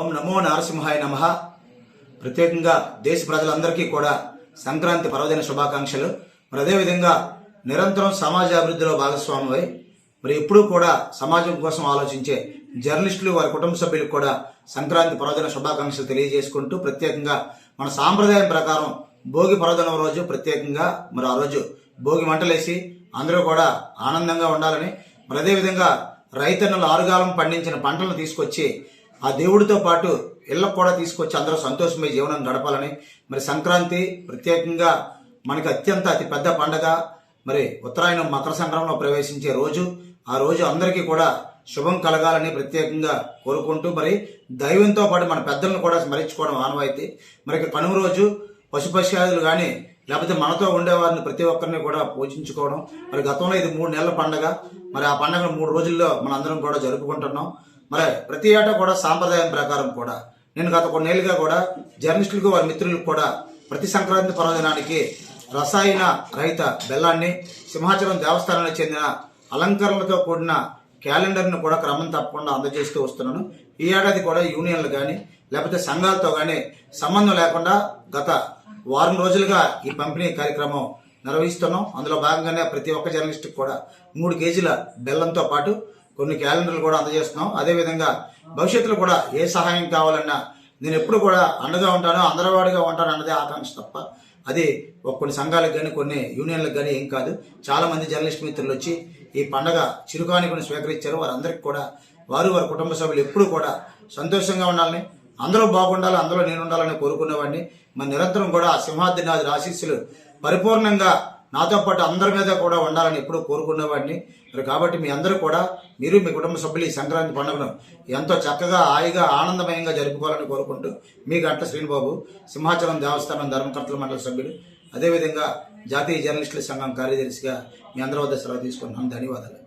ఓం నమో నరసింహాయ నమ. ప్రత్యేకంగా దేశ ప్రజలందరికీ కూడా సంక్రాంతి పర్వదిన శుభాకాంక్షలు. మరి అదేవిధంగా నిరంతరం సమాజ అభివృద్ధిలో భాగస్వామ్యమై మరి ఎప్పుడూ కూడా సమాజం కోసం ఆలోచించే జర్నలిస్టులు వారి కుటుంబ సభ్యులకు కూడా సంక్రాంతి పర్వదిన శుభాకాంక్షలు తెలియజేసుకుంటూ ప్రత్యేకంగా మన సాంప్రదాయం ప్రకారం భోగి పర్వదినం రోజు ప్రత్యేకంగా మరి ఆ రోజు భోగి మంటలేసి అందరూ కూడా ఆనందంగా ఉండాలని మరి అదేవిధంగా రైతన్నులు ఆరుగాలం పండించిన పంటలను తీసుకొచ్చి ఆ దేవుడితో పాటు ఇళ్ళకు కూడా తీసుకొచ్చి అందరూ సంతోషమై జీవనం గడపాలని. మరి సంక్రాంతి ప్రత్యేకంగా మనకి అత్యంత అతి పెద్ద పండగ. మరి ఉత్తరాయణం మకర సంక్రమంలో ప్రవేశించే రోజు. ఆ రోజు అందరికీ కూడా శుభం కలగాలని ప్రత్యేకంగా కోరుకుంటూ మరి దైవంతో పాటు మన పెద్దలను కూడా స్మరించుకోవడం ఆనవాయితీ. మరి కనుమ రోజు పశుపశ్యాదులు కానీ లేకపోతే మనతో ఉండేవారిని ప్రతి ఒక్కరిని కూడా పూజించుకోవడం. మరి గతంలో ఇది మూడు నెలల పండగ. మరి ఆ పండగను మూడు రోజుల్లో మనందరం కూడా జరుపుకుంటున్నాం. మరి ప్రతి ఏటా కూడా సాంప్రదాయం ప్రకారం కూడా నేను గత కొన్నేళ్ళుగా కూడా జర్నలిస్టులకు వారి మిత్రులకు కూడా ప్రతి సంక్రాంతి పర్వదినానికి రసాయన రహిత బెల్లాన్ని సింహాచలం దేవస్థానానికి చెందిన అలంకరణలతో కూడిన క్యాలెండర్ను కూడా క్రమం తప్పకుండా అందజేస్తూ వస్తున్నాను. ఈ ఏడాది కూడా యూనియన్లు కానీ లేకపోతే సంఘాలతో కానీ సంబంధం లేకుండా గత వారం రోజులుగా ఈ పంపిణీ కార్యక్రమం నిర్వహిస్తున్నాం. అందులో భాగంగానే ప్రతి ఒక్క జర్నలిస్ట్కి కూడా మూడు కేజీల బెల్లంతో పాటు కొన్ని క్యాలెండర్లు కూడా అందజేస్తున్నాం. అదేవిధంగా భవిష్యత్తులో కూడా ఏ సహాయం కావాలన్నా నేను ఎప్పుడు కూడా అండగా ఉంటాను అందరవాడిగా ఉంటాను అన్నదే ఆకాంక్ష తప్ప అది ఒక కొన్ని సంఘాలకు కానీ కొన్ని యూనియన్లకు కానీ ఏం కాదు. చాలామంది జర్నలిస్ట్ మిత్రులు వచ్చి ఈ పండగ చిరుకానికను స్వీకరించారు. వారందరికీ కూడా వారు వారి కుటుంబ సభ్యులు ఎప్పుడూ కూడా సంతోషంగా ఉండాలని అందరూ బాగుండాలి అందులో నేను ఉండాలని కోరుకునేవాడిని. మరి నిరంతరం కూడా ఆ సింహాద్రినాథుల ఆశీస్సులు పరిపూర్ణంగా నాతో పాటు అందరి మీద కూడా ఉండాలని ఎప్పుడూ కోరుకునేవాడిని. మరి కాబట్టి మీ అందరూ కూడా మీరు మీ కుటుంబ సభ్యులు ఈ సంక్రాంతి పండుగను ఎంతో చక్కగా హాయిగా ఆనందమయంగా జరుపుకోవాలని కోరుకుంటూ మీ గంట శ్రీనిబాబు సింహాచలం దేవస్థానం ధర్మకర్తల మండలి సభ్యుడు అదేవిధంగా జాతీయ జర్నలిస్టుల సంఘం కార్యదర్శిగా మీ అందరి వద్ద సెలవు తీసుకున్నాను ధన్యవాదాలు.